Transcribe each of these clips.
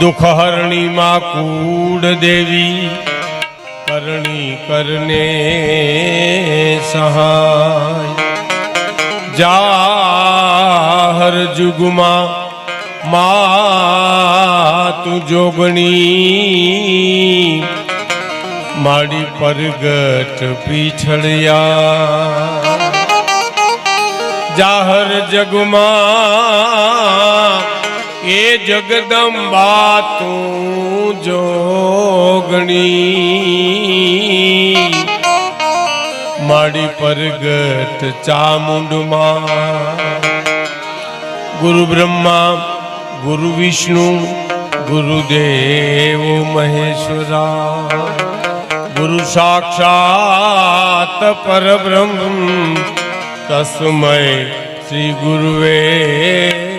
દુઃખહરણી માં કૂડ દેવી, કરણી કરને સહાય. જાહર જુગમાં મા તું જોગણી, માડી પરગટ પીછળિયા. જાહર જગમાં એ જગદંબા તું જોગણી. માડી પરગટ ચામુંડમાં ગુરુ બ્રહ્મા, ગુરુ વિષ્ણુ ગુરુદેવ મહેશ્વરા. ગુરુ સાક્ષાત પરબ્રહ્મ, તસ્મય શ્રી ગુરુવે.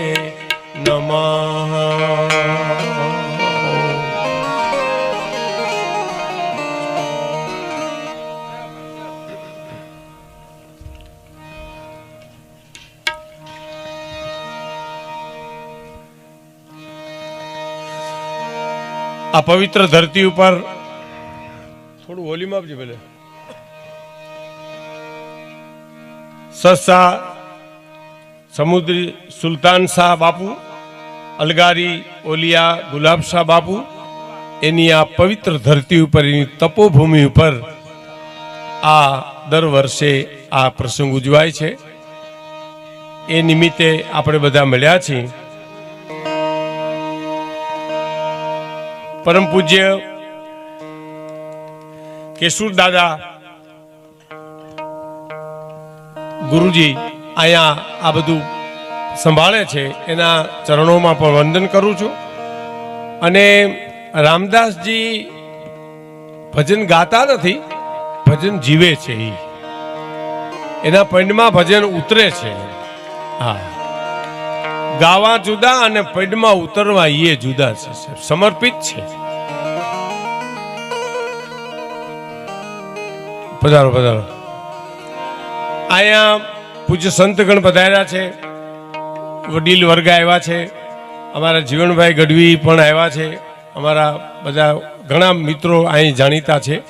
આ પવિત્ર ધરતી ઉપર થોડું હોલીમાં આપજો પેલે. સસા સમુદ્રી સુલતાન શાહ બાપુ અલગારી, ઓલિયા ગુલાબશાહ બાપુ, એની આ પવિત્ર ધરતી ઉપર, એની તપોભૂમિ ઉપર આ દર વર્ષે આ પ્રસંગ ઉજવાય છે. એ નિમિત્તે આપણે બધા મળ્યા છીએ. પરમ પૂજ્ય કેશુર દાદા ગુરુજી, અહીંયા આ બધું સંભાળે છે, એના ચરણોમાં પણ વંદન કરું છું. અને રામદાસજી ભજન ગાતા નથી, ભજન જીવે છે એ એના પંડમાં ભજન ઉતરે છે. હા. ગાવા જુદા અને પૈડમાં ઉતરવા એ જુદા છે સમર્પિત છે. પધારો પધારો. અહીંયા પૂજ્ય સંતગણ પધાર્યા છે. વડીલ વર્ગ આવ્યા છે. અમારા જીવનભાઈ ગઢવી પણ આવ્યા છે. અમારા બધા ઘણા મિત્રો અહીં જાણીતા છે.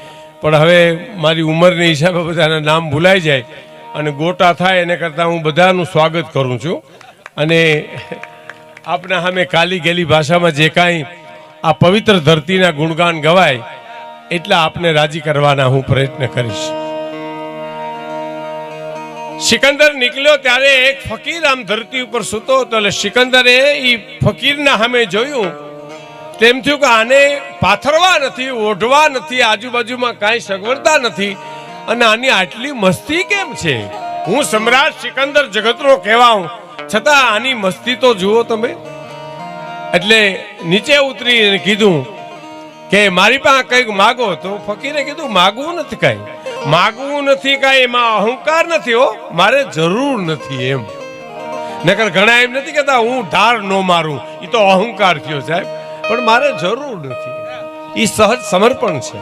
પણ હવે મારી ઉંમરની હિસાબે બધાના નામ ભૂલાઈ જાય અને ગોટા થાય એને કરતાં હું બધાનું સ્વાગત કરું છું. અને આપના સામે કાલી ગેલી ભાષામાં જે કાંઈ આ પવિત્ર ધરતીના ગુણગાન ગવાય, એટલા આપને રાજી કરવાના હું પ્રયત્ન કરીશ. સિકંદર નીકળ્યો ત્યારે એક ફકીર આમ ધરતી ઉપર સૂતો હતો એટલે સિકંદરે એ ફકીરના સામે જોયું. તેમ થયું કે આને પાથરવા નથી, ઓઢવા નથી, આજુબાજુમાં કાંઈ સગવડતા નથી. અને આની આટલી મસ્તી કેમ છે? હું સમ્રાટ સિકંદર જગતનો કહેવાઉં છતાં આની મસ્તી તો જુઓ તમે. એટલે નીચે ઉતરી કીધું કે મારી પાસે કંઈક માગો. તો ફકીરે કીધું, માગવું નથી કાંઈ. માગવું નથી કાંઈ, એમાં અહંકાર નથી હો. મારે જરૂર નથી એમ. નકર ઘણા એમ નથી કહેતા, હું ધાર ન મારું. એ તો અહંકાર થયો સાહેબ. પણ મારે જરૂર નથી. એ સહજ સમર્પણ છે.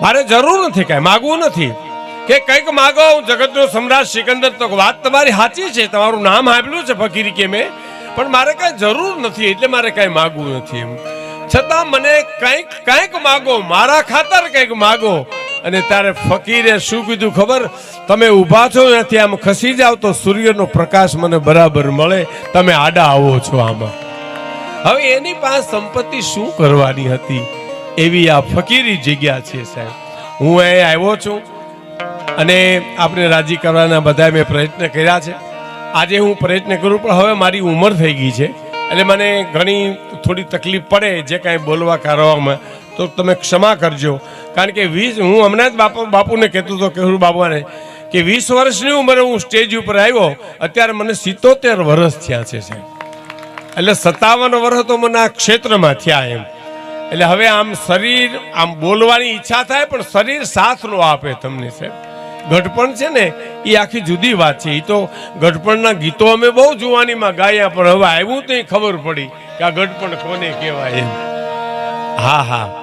મારે જરૂર નથી કાંઈ, માગવું નથી. કે કંઈક માગો, હું જગતનો સમ્રાટ સિકંદર, તો વાત તમારી સાચી છે, તમારું નામ આપેલું છે ફકીરી કે મેં. પણ મારે કાંઈ જરૂર નથી, એટલે મારે કાંઈ માગવું નથી એમ. છતાં મને કંઈક કંઈક માગો, મારા ખાતર કંઈક માગો. અને ત્યારે ફકીરે શું કીધું ખબર? તમે ઊભા છો ત્યાંથી આમ ખસી જાવ તો સૂર્યનો પ્રકાશ મને બરાબર મળે. તમે આડા આવો છો આમાં. હવે એની પાસે સંપત્તિ શું કરવાની હતી? એવી આ ફકીરી જગ્યા છે સાહેબ. હું અહીં આવ્યો છું અને આપણે રાજી કરવાના બધા મેં પ્રયત્ન કર્યા છે. આજે હું પ્રયત્ન કરું, પણ હવે મારી ઉંમર થઈ ગઈ છે. એટલે મને ઘણી થોડી તકલીફ પડે જે કાંઈ બોલવા કરવામાં. તો તમે ક્ષમા કરજો. કારણ કે વીસ, હું હમણાં જ બાપુ, બાપુને કહેતો હતો કે બાબાને કે વીસ વર્ષની ઉંમરે હું સ્ટેજ ઉપર આવ્યો, અત્યારે મને સિત્તોતેર વર્ષ થયા છે, સાહેબ. એટલે સત્તાવન વર્ષ તો મને આ ક્ષેત્રમાં થયા એમ. એટલે હવે આમ શરીર, આમ બોલવાની ઈચ્છા થાય, પણ શરીર સાથ નો આપે તમને, સાહેબ. ગઢપણ છે ને એ આખી જુદી વાત છે. એ તો ગઢપણના ગીતો અમે બહુ જુવાનીમાં ગાયા, પણ હવે આવ્યું તો ખબર પડી કે આ ગઢપણ કોને કહેવાય એમ. હા હા.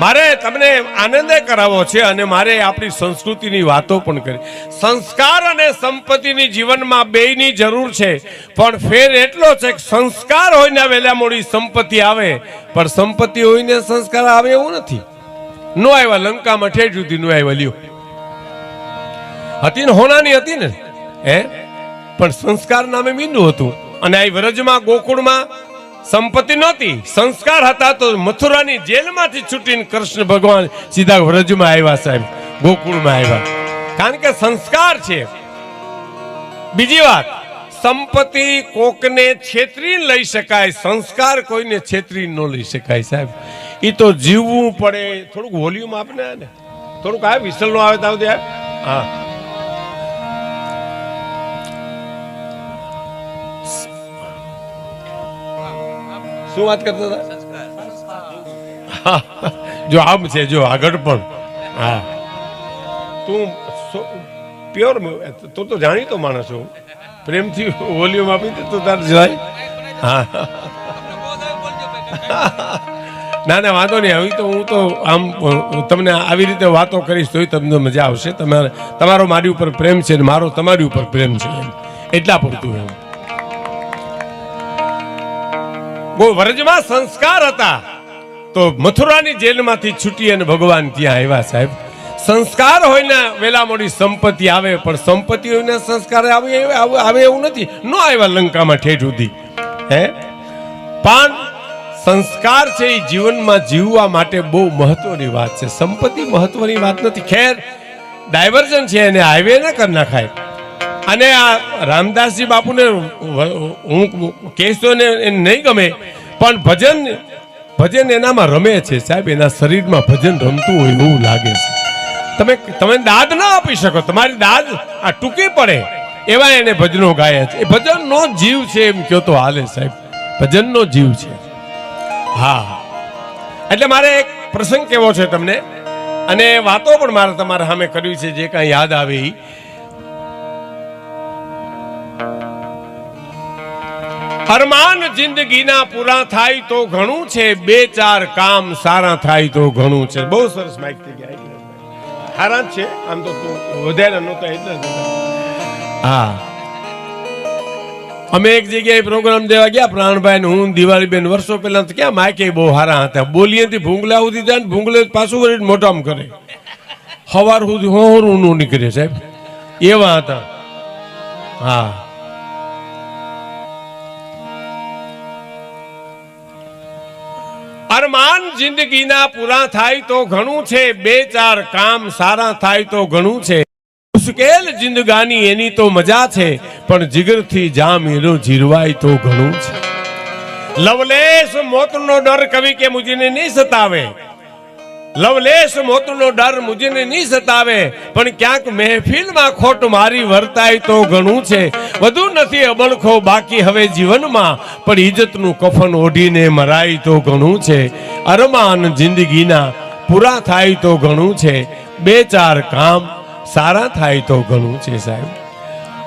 મારે તમને આનંદે કરાવવો છે અને મારે આપણી સંસ્કૃતિની વાતો પણ કરી. સંસ્કાર અને સંપત્તિની જીવનમાં બેયની જરૂર છે. પણ ફેર એટલો છે કે સંસ્કાર હોય ને વહેલા મોડી સંપત્તિ આવે. પણ સંપત્તિ હોઈને સંસ્કાર આવે એવું નથી. નો આવ્યા લંકામાં ઠેઠ સુધી નો આવ્યા લ્યો. હતી ને હોનાની હતી ને? હે? પણ સંસ્કાર નામે મીંડું હતું. અને આ વ્રજમાં ગોકુળમાં સંપત્તિ નહોતી, સંસ્કાર હતા તો મથુરાની જેલમાંથી છૂટીને કૃષ્ણ ભગવાન સીધા વ્રજમાં આવ્યા સાહેબ, ગોકુળમાં આવ્યા. કારણ કે સંસ્કાર છે. બીજી વાત, સંપત્તિ કોકને છેતરી લઈ શકાય, સંસ્કાર કોઈને છેતરી ન લઈ શકાય સાહેબ. એ તો જીવવું પડે. થોડુંક વોલ્યુમ આપને થોડુંક આવે વિસલ નો આવે તો હા. શું વાત કરતા હતા? જો આમ છે જો આગળ પણ. હા. તું પ્યોર તું તો જાણીતો માણસ છું પ્રેમથી વોલ્યુમ આપી દે તો તાર જાય. હા. ના ના વાંધો નહીં. આવી તો હું તો આમ તમને આવી રીતે વાતો કરીશ તોય તમને મજા આવશે. તમારે તમારો મારી ઉપર પ્રેમ છે ને મારો તમારી ઉપર પ્રેમ છે એટલા પૂરતું એમ. વરજમાં સંસ્કાર હતા. તો મથુરાની જેલમાંથી છૂટી અને ભગવાન ત્યાં આવ્યા સાહેબ. સંસ્કાર હોય ને વેલા મોડી સંપત્તિ આવે, પણ સંપત્તિ હોય સંસ્કાર આવે આવે એવું નથી. ન આવ્યા લંકામાં ઠેઠ સુધી. હે? પણ સંસ્કાર છે એ જીવનમાં જીવવા માટે બહુ મહત્વની વાત છે. સંપત્તિ મહત્વની વાત નથી. ખેર, ડાયવર્ઝન છે એને હાઈવે ન કરી નાખાય. અને આ રામદાસજી બાપુને હું કહેશો ને એને નહીં ગમે, પણ ભજન ભજન એનામાં રમે છે સાહેબ, એના શરીરમાં ભજન રમતું હોય એવું લાગે છે. તમે તમે દાદ ના આપી શકો, તમારી દાદ આ ટૂંકી પડે, એવા એને ભજનો ગાયા છે. એ ભજનનો જીવ છે એમ કહો તો હાલે સાહેબ, ભજનનો જીવ છે. હા. એટલે મારે એક પ્રસંગ કેવો છે તમને? અને વાતો પણ મારે તમારા સામે કરવી છે, જે કાંઈ યાદ આવે ઈ. અરમાન જિંદગીના પૂરા થાય તો ઘણું છે, બે ચાર કામ સારા થાય તો ઘણું છે. બહુ સરસ માઇક થઈ ગયા. હારા છે, આમ તો વધારે નહોતો એટલે હા. અમે એક જગ્યાએ પ્રોગ્રામ દેવા ગયા, પ્રાણભાઈ હું દિવાળી બેન વર્ષો પહેલા તો ક્યાં માયકે બહુ હારા હતા. બોલીએથી ભૂંગલા ઉધી જાય ભૂંગલે પાછું વળી મોટામ કરે. હવાર સુધી હોરું નું નીકળે સાહેબ. એવા હતા. હા. જિંદગીના પૂરા થાય તો ઘણું છે, બે ચાર કામ સારા થાય તો ઘણું છે. મુશ્કેલ જિંદગાની એની તો મજા છે, પણ જીગરથી જામ એનો જીરવાય તો ઘણું છે. લવલેશ મોતનો ડર કવિ કે મુજીને નહીં સતાવે? લવલેશ મોતનો ડર મુજીને નહીં સતાવે? પણ ક્યાંક મહેફિલમાં ખોટ મારી વર્તાય તો ઘણું છે. વધુ નથી, અબળખો બાકી હવે જીવનમાં. પણ ઇજ્જતનું કફન ઓઢીને મરાય તો ઘણું છે. અરમાન જિંદગીના પૂરા થાય તો ઘણું છે. બે ચાર કામ સારા થાય તો ઘણું છે, સાહેબ.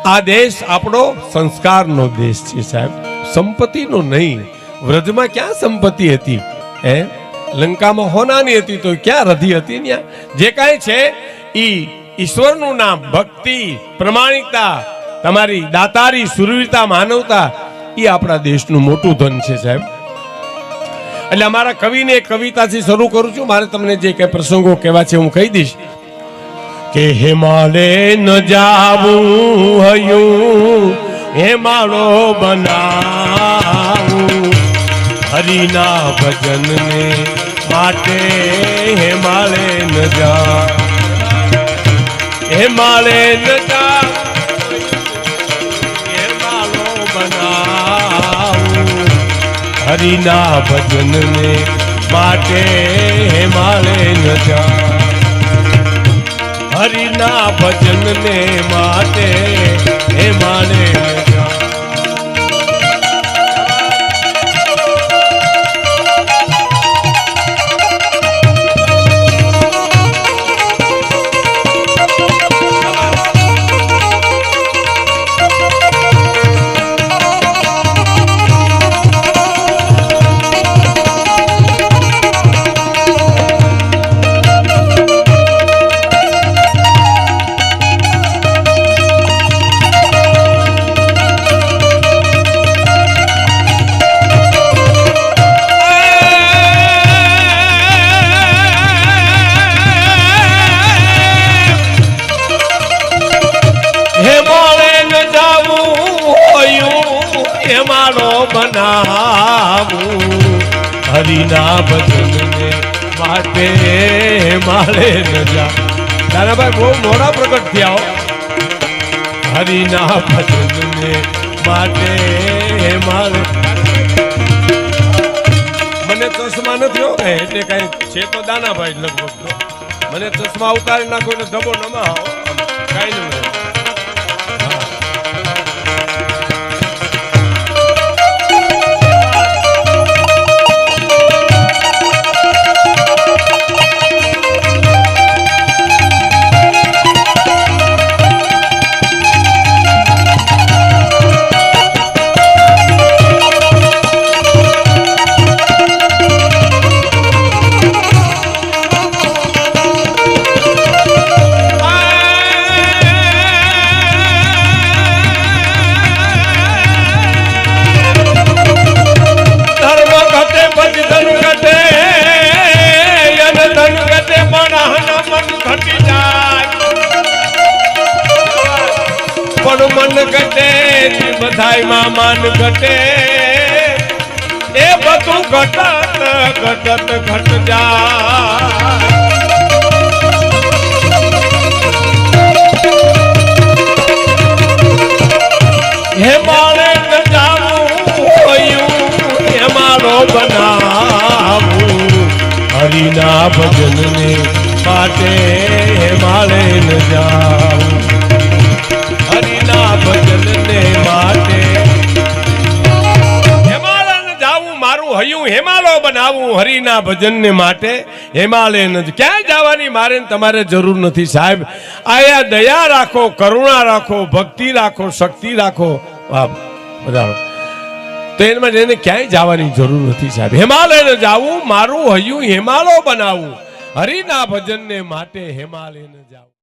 આ દેશ આપણો સંસ્કારનો દેશ છે, સાહેબ. સંપત્તિનો નહીં. વ્રજમાં ક્યાં સંપત્તિ હતી? હે? લંકામાં હોનાની હતી તો ક્યાં રધી હતી ત્યાં જે કાંઈ છે, ઈ ઈશ્વરનું નામ, ભક્તિ, પ્રમાણિકતા તમારી દાતારી સુરવીરતા, માનવતા એ આપણા દેશનું મોટું ધન છે, સાહેબ. એટલે અમારા કવિને કવિતાથી શરૂ કરું છું. મારે તમને જે કઈ પ્રસંગો કહેવા છે, હું કહી દઈશ. કે હિમાલય ન જાવું હયું હિમાળો બનાવું. હરિના ભજનને માટે હિમાલય ન જા. હિમાલય ન જા હરિના ભજનને માટે હિમાલય ન જા. હરિના ભજનને માટે હે માને બનાવું હરિના ભજનને માટે માળે રજા. દાદાભાઈ બહુ મોડા પ્રગટ થયા હરિના ભજનને માટે માળે મને ચશ્મા નથી હો. કઈ એટલે કઈ છે તો દાનાભાઈ લગભગ. મને ચશ્મા ઉતારી નાખો એટલે ધબો નમા કઈ નહીં ઘટે બધાયમાં માન ઘટે. એ બધું ઘટત ઘટત ઘટ જાય. હૈયું હેમાલો બનાવું હરિના ભજનને માટે. હિમાલય જ ક્યાંય જવાની મારે તમારે જરૂર નથી સાહેબ. આયા દયા રાખો, કરુણા રાખો, ભક્તિ રાખો, શક્તિ રાખો. બરાબર તો એમાં એને ક્યાંય જવાની જરૂર નથી સાહેબ. હિમાલયને જાવું, મારું હયું હિમાલય બનાવું. હરિના ભજનને માટે હિમાલયને જાવું.